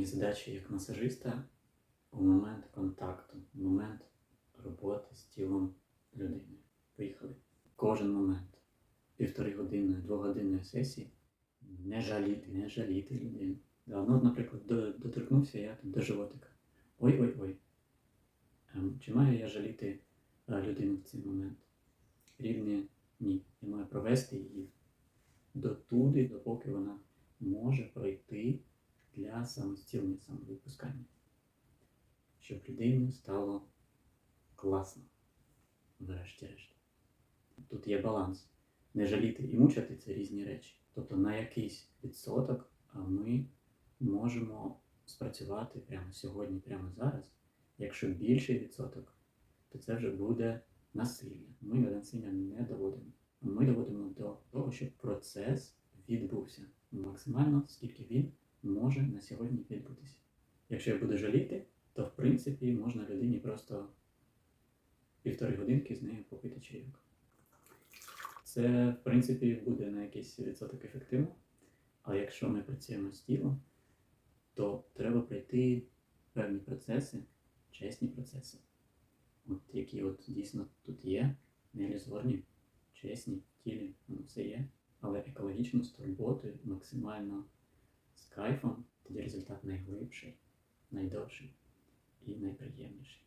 мої задачі як масажиста у момент контакту, в момент роботи з тілом людини. Поїхали. Кожен момент півтори години, двогодинної сесії не жаліти, не жаліти людину. Да, ну, наприклад, до- доторкнувся я до животика. Ой-ой-ой. Ем, чи маю я жаліти е, людину в цей момент? Рівне ні. Я маю провести її дотуди, допоки вона може пройти для самостілення, самовідпускання. Щоб людині стало класно, врешті-решт. Тут є баланс. Не жаліти і мучити це різні речі. Тобто на якийсь відсоток ми можемо спрацювати прямо сьогодні, прямо зараз. Якщо більший відсоток, то це вже буде насилля. Ми до насилля не доводимо. Ми доводимо до того, щоб процес відбувся максимально, скільки він може на сьогодні відбутися. Якщо я буду жаліти, то в принципі можна людині просто півтори годинки з нею попити чайок. Це, в принципі, буде на якийсь відсоток ефективно. Але якщо ми працюємо з тілом, то треба пройти певні процеси, чесні процеси, от які от дійсно тут є, не ілюзорні, чесні тілі, ну, все є, але екологічно з турботою, максимально з кайфом, тоді результат найглибший, найдовший і найприємніший.